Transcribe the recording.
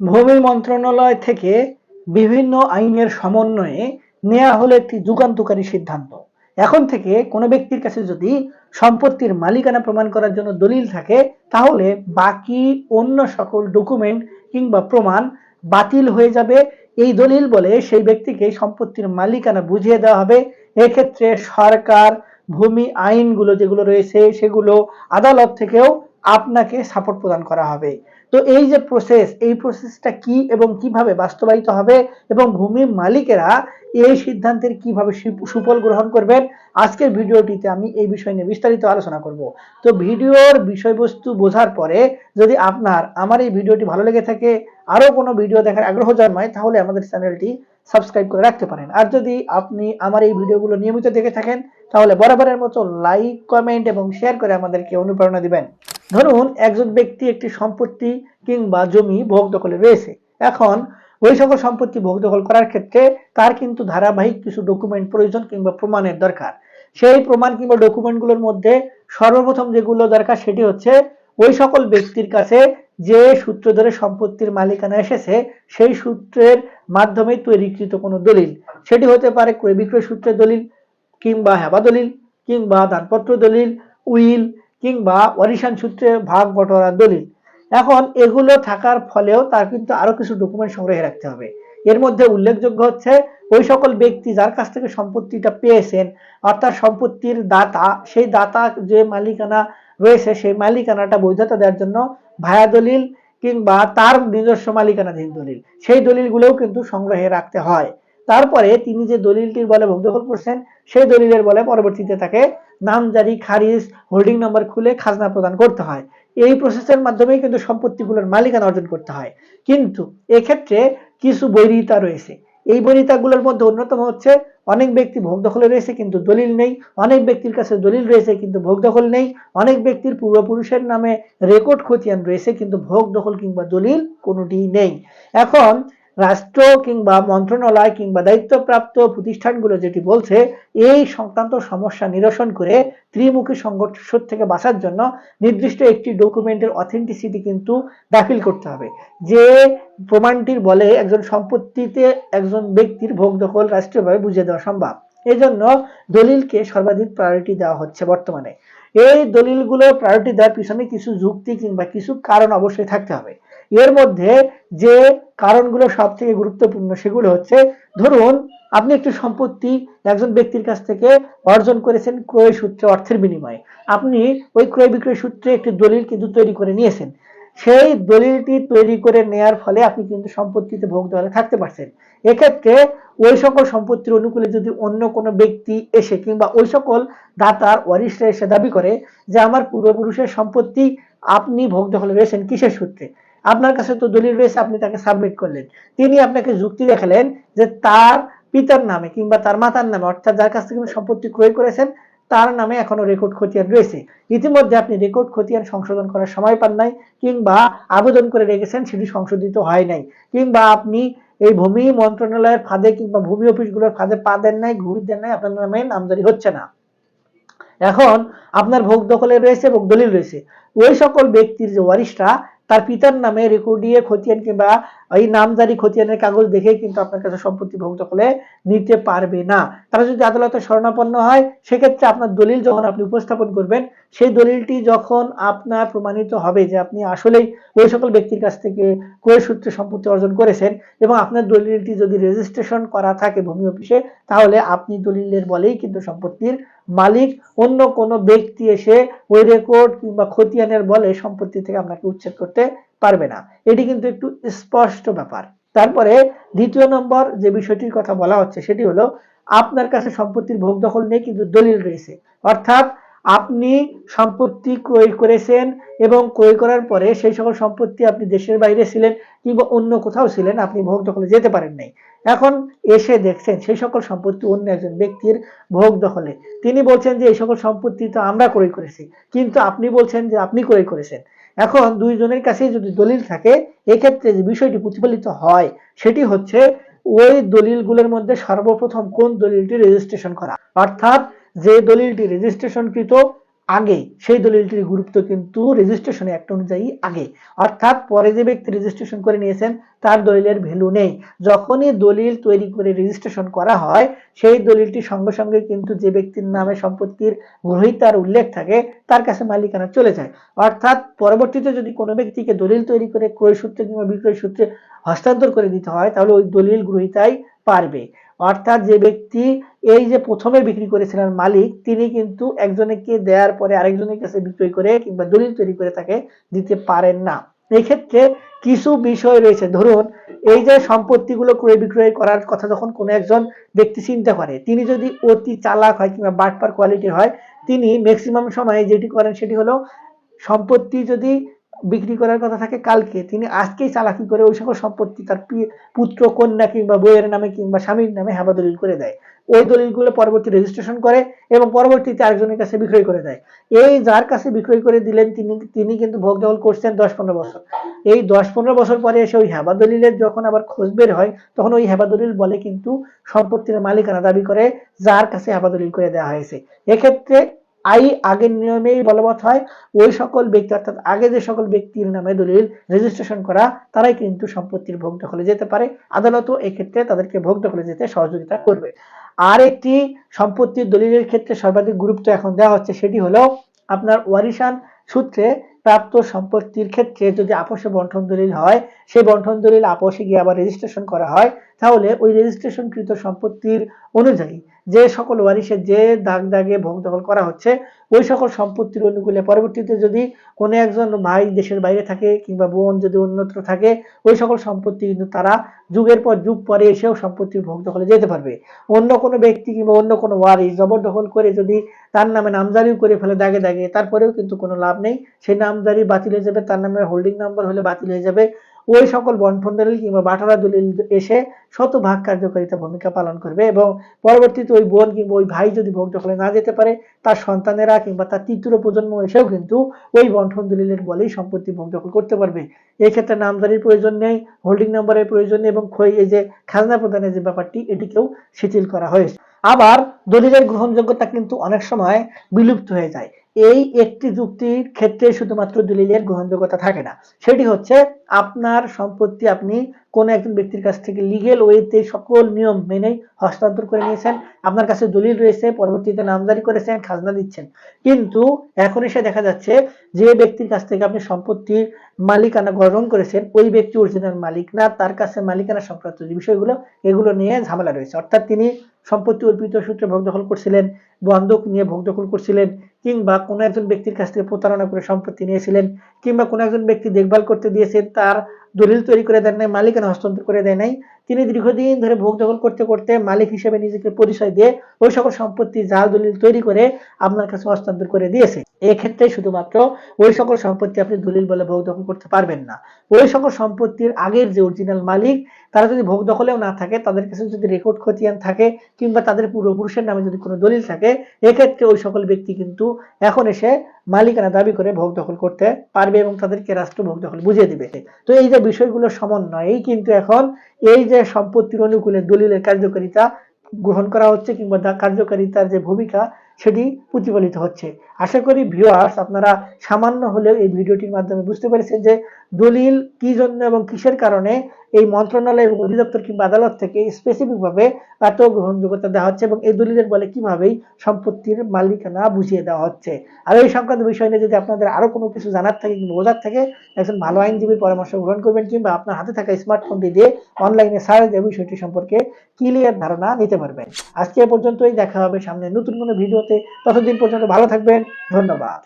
ভূমি মন্ত্রণালয় থেকে বিভিন্ন আইনের সমন্বয়ে নেওয়া হলো একটি যুগান্তকারী সিদ্ধান্ত। এখন থেকে কোনো ব্যক্তির কাছে যদি সম্পত্তির মালিকানা প্রমাণ করার জন্য দলিল থাকে, তাহলে বাকি অন্য সকল ডকুমেন্ট কিংবা প্রমাণ বাতিল হয়ে যাবে। এই দলিল বলে সেই ব্যক্তিকে সম্পত্তির মালিকানা বুঝিয়ে দেওয়া হবে। এক্ষেত্রে সরকার, ভূমি আইনগুলো যেগুলো রয়েছে, সেগুলো আদালত থেকেও আপনাকে সাপোর্ট প্রদান করা হবে। তো এই যে প্রসেস এই প্রসেসটা কি এবং কীভাবে বাস্তবায়িত হবে এবং ভূমি মালিকেরা এই সিদ্ধান্তের কীভাবে সুফল গ্রহণ করবেন, আজকের ভিডিওটিতে আমি এই বিষয় নিয়ে বিস্তারিত আলোচনা করব। তো ভিডিওর বিষয়বস্তু বোঝার পরে যদি আপনার আমার এই ভিডিওটি ভালো লেগে থাকে আরও কোনো ভিডিও দেখার আগ্রহ জন্মায়, তাহলে আমাদের চ্যানেলটি সাবস্ক্রাইব করে রাখতে পারেন। আর যদি আপনি আমার এই ভিডিওগুলো নিয়মিত দেখে থাকেন, তাহলে বরাবরের মতো লাইক, কমেন্ট এবং শেয়ার করে আমাদেরকে অনুপ্রেরণা দিবেন। ধরুন, একজন ব্যক্তি একটি সম্পত্তি কিংবা জমি ভোগ দখলে রয়েছে। এখন, ওই সকল সম্পত্তি ভোগ দখল করার ক্ষেত্রে তার কিন্তু ধারাবাহিক কিছু ডকুমেন্ট প্রয়োজন কিংবা প্রমাণের দরকার। সেই প্রমাণ কিংবা ডকুমেন্টগুলোর মধ্যে সর্বপ্রথম যেগুলো দরকার সেটি হচ্ছে, ওই সকল ব্যক্তির কাছে যে সূত্র ধরে সম্পত্তির মালিকানা এসেছে, সেই সূত্রের মাধ্যমে তৈরিকৃত কোনো দলিল। সেটি হতে পারে ক্রয় বিক্রয় সূত্রের দলিল কিংবা হেবা দলিল কিংবা দানপত্র দলিল, উইল কিংবা অরিশান সূত্রে ভাগ বটোয়ারার দলিল। এখন এগুলো থাকার ফলেও তার কিন্তু আরও কিছু ডকুমেন্ট সংগ্রহে রাখতে হবে। এর মধ্যে উল্লেখযোগ্য হচ্ছে, ওই সকল ব্যক্তি যার কাছ থেকে সম্পত্তিটা পেয়েছেন অর্থাৎ সম্পত্তির দাতা, সেই দাতা যে মালিকানা রয়েছে, সেই মালিকানাটা বৈধতা দেওয়ার জন্য ভায়া দলিল কিংবা তার নিজস্ব মালিকানাধীন দলিল। সেই দলিলগুলোও কিন্তু সংগ্রহে রাখতে হয়। তারপরে তিনি যে দলিলটির বলে দখল করছেন, সেই দলিলের বলে পরবর্তীতে তাকে নামজারি, খারিজ হোল্ডিং নম্বর খুলে খাজনা প্রদান করতে হয়। এই প্রসেসের মাধ্যমেই কিন্তু সম্পত্তিগুলোর মালিকানা অর্জন করতে হয়। কিন্তু এক্ষেত্রে কিছু বৈরিতা রয়েছে। এই বৈরিতাগুলোর মধ্যে অন্যতম হচ্ছে অনেক ব্যক্তি ভোগ দখলে রয়েছে কিন্তু দলিল নেই। অনেক ব্যক্তির কাছে দলিল রয়েছে কিন্তু ভোগ দখল নেই। অনেক ব্যক্তির পূর্বপুরুষের নামে রেকর্ড খতিয়ান রয়েছে কিন্তু ভোগ দখল কিংবা দলিল কোনোটি নেই। এখন রাষ্ট্র কিংবা মন্ত্রণালয় কিংবা দায়িত্বপ্রাপ্ত প্রতিষ্ঠানগুলো যেটি বলছে, এই সংক্রান্ত সমস্যা নিরসন করে ত্রিমুখী সংঘর্ষ থেকে বাঁচার জন্য নির্দিষ্ট একটি ডকুমেন্টের অথেন্টিসিটি কিন্তু দাখিল করতে হবে। যে প্রমাণটির বলে একজন সম্পত্তিতে একজন ব্যক্তির ভোগ দখল রাষ্ট্রীয়ভাবে বুঝিয়ে দেওয়া সম্ভব। এজন্য দলিলকে সর্বাধিক প্রায়োরিটি দেওয়া হচ্ছে বর্তমানে। এই দলিলগুলো প্রায়োরিটি দেওয়ার পিছনে কিছু যুক্তি কিংবা কিছু কারণ অবশ্যই থাকতে হবে। এর মধ্যে যে কারণগুলো সব থেকে গুরুত্বপূর্ণ সেগুলো হচ্ছে, ধরুন আপনি একটি সম্পত্তি একজন ব্যক্তির কাছ থেকে অর্জন করেছেন ক্রয় সূত্রে অর্থের বিনিময়ে। আপনি ওই ক্রয় বিক্রয় সূত্রে একটি দলিল কিন্তু তৈরি করে নিয়েছেন। সেই দলিলটি তৈরি করে নেয়ার ফলে আপনি কিন্তু সম্পত্তিতে ভোগ দখলে থাকতে পারছেন। এক্ষেত্রে ওই সকল সম্পত্তির অনুকূলে যদি অন্য কোনো ব্যক্তি এসে কিংবা ওই সকল দাতার ওয়ারিশরা এসে দাবি করে যে আমার পূর্বপুরুষের সম্পত্তি আপনি ভোগ দখলে রয়েছেন কিসের সূত্রে? আপনার কাছে তো দলিল রয়েছে, আপনি তাকে সাবমিট করলেন। তিনি আপনাকে যুক্তি দেখালেন যে তার পিতার নামে কিংবা তার মাতার নামে, অর্থাৎ যার কাছ থেকে সম্পত্তি ক্রয় করেছেন তার নামে এখনও রেকর্ড খতিয়ান রয়েছে। ইতিমধ্যে আপনি রেকর্ড খতিয়ান সংশোধন করার সময় পান নাই, কিংবা আবেদন করে রেখেছেন সেটি সংশোধিত হয় নাই, কিংবা আপনি এই ভূমি মন্ত্রণালয়ের ফাঁদে কিংবা ভূমি অফিসগুলোর ফাঁদে পা দেন নাই ঘুরি দেন নাই, আপনার নামে নামজারি হচ্ছে না। এখন আপনার ভোগ দখলে রয়েছে এবং দলিল রয়েছে। ওই সকল ব্যক্তির যে ওয়ারিশরা তার পিতার নামে রেকর্ডিয়ে খতিয়ান কিংবা এই নামজারি খতিয়ানের কাগজ দেখে কিন্তু আপনার কাছে সম্পত্তি ভোগ দখলে নিতে পারবে না। তারা যদি আদালতে শরণাপন্ন হয়, সেক্ষেত্রে আপনার দলিল যখন আপনি উপস্থাপন করবেন, সেই দলিলটি যখন আপনার প্রমাণিত হবে যে আপনি আসলেই ওই সকল ব্যক্তির কাছ থেকে ক্রয় সূত্রে সম্পত্তি অর্জন করেছেন এবং আপনার দলিলটি যদি রেজিস্ট্রেশন করা থাকে ভূমি অফিসে, তাহলে আপনি দলিলের বলেই কিন্তু সম্পত্তির মালিক, অন্য কোনো ব্যক্তি এসে ওই রেকর্ড কিংবা খতিয়ানের বলে সম্পত্তি থেকে আপনাকে উচ্ছেদ করতে পারবে না। এটি কিন্তু একটু স্পষ্ট ব্যাপার। তারপরে দ্বিতীয় নম্বর যে বিষয়টির কথা বলা হচ্ছে, সেটি হলো, আপনার কাছে সম্পত্তির ভোগ দখল নেই, কিন্তু দলিল রয়েছে। অর্থাৎ আপনি সম্পত্তি ক্রয় করেছেন এবং ক্রয় করার পরে সেই সকল সম্পত্তি আপনি দেশের বাইরে ছিলেন কিংবা অন্য কোথাও ছিলেন, আপনি ভোগ দখলে যেতে পারেন নাই। এখন এসে দেখছেন সেই সকল সম্পত্তি অন্য একজন ব্যক্তির ভোগ দখলে। তিনি বলছেন যে, এই সকল সম্পত্তি তো আমরা ক্রয় করেছি, কিন্তু আপনি বলছেন যে আপনি ক্রয় করেছেন। এখন দুইজনের কাছেই যদি দলিল থাকে, এক্ষেত্রে যে বিষয়টি প্রতিফলিত হয়, সেটি হচ্ছে ওই দলিলগুলোর মধ্যে সর্বপ্রথম কোন দলিলটি রেজিস্ট্রেশন করা? অর্থাৎ যে দলিলটি রেজিস্ট্রেশনকৃত আগে, সেই দলিলটির গুরুত্ব কিন্তু রেজিস্ট্রেশন অ্যাক্ট অনুযায়ী আগে। অর্থাৎ পরে যে ব্যক্তি রেজিস্ট্রেশন করে নিয়েছেন, তার দলিলের ভ্যালু নেই। যখনই দলিল তৈরি করে রেজিস্ট্রেশন করা হয়, সেই দলিলটি সঙ্গে সঙ্গে কিন্তু যে ব্যক্তির নামে সম্পত্তির গ্রহীতার উল্লেখ থাকে, তার কাছে মালিকানা চলে যায়। অর্থাৎ পরবর্তীতে যদি কোনো ব্যক্তিকে দলিল তৈরি করে ক্রয় সূত্রে কিংবা বিক্রয় সূত্রে হস্তান্তর করে দিতে হয়, তাহলে ওই দলিল গ্রহীতাই পারবে। অর্থাৎ যে ব্যক্তি এই যে প্রথমে বিক্রি করেছিলেন মালিক, তিনি কিন্তু একজনকে দেওয়ার পরে আরেকজনের কাছে বিক্রয় করে কিংবা দলিল তৈরি করে তাকে দিতে পারেন না। এক্ষেত্রে কিছু বিষয় রয়েছে। ধরুন, এই যে সম্পত্তিগুলো ক্রয় বিক্রয় করার কথা যখন কোনো একজন ব্যক্তি চিন্তা করে, তিনি যদি অতি চালাক হয় কিংবা বাটপার কোয়ালিটি হয়, তিনি ম্যাক্সিমাম সময়ে যেটি করেন সেটি হলো সম্পত্তি যদি বিক্রি করার কথা থাকে কালকে। তিনি আজকেই চালাকি করে ওই সকল সম্পত্তি তার পুত্র, কন্যা কিংবা বইয়ের নামে কিংবা স্বামীর নামে হেবা দলিল করে দেয়। ওই দলিলগুলো পরবর্তী রেজিস্ট্রেশন করে এবং পরবর্তীতে আরেকজনের কাছে বিক্রয় করে দেয়। এই যার কাছে বিক্রয় করে দিলেন তিনি তিনি কিন্তু ভোগ দখল করছেন দশ পনেরো বছর। এই দশ পনেরো বছর পরে এসে ওই হেবা দলিলের যখন আবার খোঁজ বের হয়, তখন ওই হেবা দলিল বলে কিন্তু সম্পত্তির মালিকানা দাবি করে যার কাছে হেবা দলিল করে দেওয়া হয়েছে। এক্ষেত্রে আই আগের নিয়মেই বলবৎ হয়, ওই সকল ব্যক্তি, অর্থাৎ আগে যে সকল ব্যক্তির নামে দলিল রেজিস্ট্রেশন করা, তারাই কিন্তু সম্পত্তির ভোগ দখলে যেতে পারে। আদালতও এক্ষেত্রে তাদেরকে ভোগ দখলে যেতে সহযোগিতা করবে। আর একটি সম্পত্তির দলিলের ক্ষেত্রে সর্বাধিক গুরুত্ব এখন দেওয়া হচ্ছে, সেটি হলো আপনার ওয়ারিশান সূত্রে প্রাপ্ত সম্পত্তির ক্ষেত্রে যদি আপসে বন্টন দলিল হয় সেই বন্টন দলিল আপসে গিয়ে আবার রেজিস্ট্রেশন করা হয়, তাহলে ওই রেজিস্ট্রেশনকৃত সম্পত্তির অনুযায়ী যে সকল ওয়ারিশের যে দাগ দাগে ভোগ দখল করা হচ্ছে, ওই সকল সম্পত্তির অনুকূলে পরবর্তীতে যদি কোনো একজন ভাই দেশের বাইরে থাকে কিংবা বোন যদি অন্যত্র থাকে, ওই সকল সম্পত্তি কিন্তু তারা যুগের পর যুগ পরে এসেও সম্পত্তির ভোগ দখলে যেতে পারবে। অন্য কোনো ব্যক্তি কিংবা অন্য কোনো ওয়ারিশ জবরদখল করে যদি তার নামে নামজারিও করে ফেলে দাগে দাগে, তারপরেও কিন্তু কোনো লাভ নেই। সেই নামজারি বাতিল হয়ে যাবে, তার নামে হোল্ডিং নাম্বার হলে বাতিল হয়ে যাবে। ওই সকল বন্টন দলিল কিংবা বাটারা দলিল এসে শতভাগ কার্যকারিতা ভূমিকা পালন করবে এবং পরবর্তীতে ওই বোন কিংবা ওই ভাই যদি ভোগ দখলে না যেতে পারে, তার সন্তানেরা কিংবা তার তৃতীয় প্রজন্ম এসেও কিন্তু ওই বন্টন দলিলের বলেই সম্পত্তি ভোগ দখল করতে পারবে। এই ক্ষেত্রে নামজারির প্রয়োজন নেই, হোল্ডিং নাম্বারের প্রয়োজন নেই এবং এই যে খাজনা প্রদানের যে ব্যাপারটি, এটিকেও শিথিল করা হয়েছে। আবার দলিলের গ্রহণযোগ্যতা কিন্তু অনেক সময় বিলুপ্ত হয়ে যায়। এই একটি যুক্তির ক্ষেত্রে শুধুমাত্র দলিলের গ্রহণযোগ্যতা থাকে না। সেটি হচ্ছে আপনার সম্পত্তি আপনি কোন একজন ব্যক্তির কাছ থেকে লিগেল ওয়েতে সকল নিয়ম মেনে হস্তান্তর করে নিয়েছেন। আপনার কাছে দলিল রয়েছে, পরবর্তীতে নামজারি করেছেন, খাজনা দিচ্ছেন। কিন্তু এখন এসে দেখা যাচ্ছে যে ব্যক্তির কাছ থেকে আপনি সম্পত্তির মালিকানা গ্রহণ করেছেন, ওই ব্যক্তি অরিজিনাল মালিক না, তার কাছে মালিকানা সংক্রান্ত যে বিষয়গুলো, এগুলো নিয়ে ঝামেলা রয়েছে। অর্থাৎ তিনি সম্পত্তি অর্পিত সূত্রে ভোগ দখল করছিলেন, বন্ধক নিয়ে ভোগ দখল করছিলেন, কিংবা কোনো একজন ব্যক্তির কাছ থেকে প্রতারণা করে সম্পত্তি নিয়েছিলেন, কিংবা কোনো একজন ব্যক্তি দেখভাল করতে দিয়েছেন তার দলিল তৈরি করে দেন নাই, মালিকানা হস্তান্তর করে দেয় নাই। তিনি দীর্ঘদিন ধরে ভোগ দখল করতে করতে মালিক হিসেবে নিজেকে পরিচয় দিয়ে ওই সকল সম্পত্তি জাল দলিল তৈরি করে আপনার কাছে হস্তান্তর করে দিয়েছে। এক্ষেত্রে শুধুমাত্র ওই সকল সম্পত্তি আপনি দলিল বলে ভোগ দখল করতে পারবেন না। ওই সকল সম্পত্তির আগের যে অরিজিনাল মালিক, তারা যদি ভোগ দখলেও না থাকে, তাদের কাছে যদি রেকর্ড খতিয়ান থাকে কিংবা তাদের পূর্বপুরুষের নামে যদি কোনো দলিল থাকে, এক্ষেত্রে ওই সকল ব্যক্তি কিন্তু এখন এসে মালিকানা দাবি করে ভোগ দখল করতে পারবে এবং তাদেরকে রাষ্ট্র ভোগ দখল বুঝিয়ে দিবে। তো এই যে বিষয়গুলো সমন্বয়েই কিন্তু এখন এই যে সম্পত্তির অনুকূলে দলিলের কার্যকারিতা গ্রহণ করা হচ্ছে কিংবা কার্যকারিতার যে ভূমিকা সেটি প্রতিফলিত হচ্ছে। আশা করি ভিউয়ার্স আপনারা সামান্য হলেও এই ভিডিওটির মাধ্যমে বুঝতে পেরেছেন যে দলিল কি জন্য এবং কিসের কারণে এই মন্ত্রণালয় এবং অধিদপ্তর কিংবা আদালত থেকে স্পেসিফিক ভাবে এত গ্রহণযোগ্যতা দেওয়া হচ্ছে এবং এই দলিলের বলে কিভাবেই সম্পত্তির মালিকানা বুঝিয়ে দেওয়া হচ্ছে। আর এই সংক্রান্ত বিষয় নিয়ে যদি আপনাদের আরও কোনো কিছু জানার থাকে কিংবা বোঝার থাকে, একজন ভালো আইনজীবীর পরামর্শ গ্রহণ করবেন কিংবা আপনার হাতে থাকা স্মার্টফোনটি দিয়ে অনলাইনে সার্চ দিয়ে বিষয়টি সম্পর্কে ক্লিয়ার ধারণা নিতে পারবেন। আজকে এ পর্যন্তই, দেখা হবে সামনে নতুন কোনো ভিডিওতে ততদিন পর্যন্ত ভালো থাকবেন ধন্যবাদ।